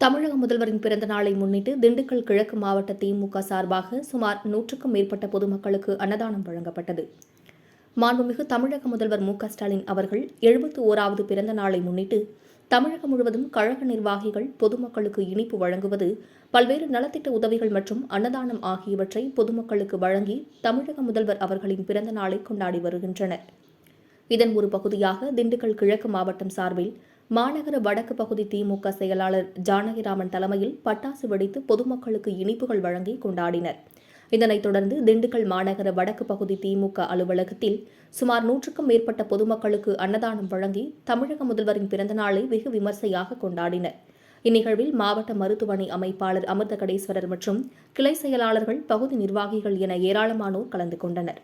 தமிழக முதல்வரின் பிறந்த நாளை முன்னிட்டு திண்டுக்கல் கிழக்கு மாவட்ட திமுக சார்பாக சுமார் நூற்றுக்கும் மேற்பட்ட பொதுமக்களுக்கு அன்னதானம் வழங்கப்பட்டது. மாண்புமிகு தமிழக முதல்வர் மு ஸ்டாலின் அவர்கள் எழுபத்தி ஓராவது பிறந்த நாளை முன்னிட்டு தமிழகம் முழுவதும் கழக நிர்வாகிகள் பொதுமக்களுக்கு இனிப்பு வழங்குவது பல்வேறு நலத்திட்ட உதவிகள் மற்றும் அன்னதானம் ஆகியவற்றை பொதுமக்களுக்கு வழங்கி தமிழக முதல்வர் அவர்களின் பிறந்த நாளை கொண்டாடி வருகின்றனர். இதன் ஒரு பகுதியாக திண்டுக்கல் கிழக்கு மாவட்டம் சார்பில் மாநகர வடக்கு பகுதி திமுக செயலாளர் ஜானகிராமன் தலைமையில் பட்டாசு வெடித்து பொதுமக்களுக்கு இனிப்புகள் வழங்கி கொண்டாடினர். இதனைத் தொடர்ந்து திண்டுக்கல் மாநகர வடக்கு பகுதி திமுக அலுவலகத்தில் சுமார் நூற்றுக்கும் மேற்பட்ட பொதுமக்களுக்கு அன்னதானம் வழங்கி தமிழக முதல்வரின் பிறந்தநாளை வெகு விமர்சையாக கொண்டாடினர். இந்நிகழ்வில் மாவட்ட மருத்துவமனை அமைப்பாளர் அமிர்த கடேஸ்வரர் மற்றும் கிளை செயலாளர்கள் பகுதி நிர்வாகிகள் என ஏராளமானோர் கலந்து கொண்டனர்.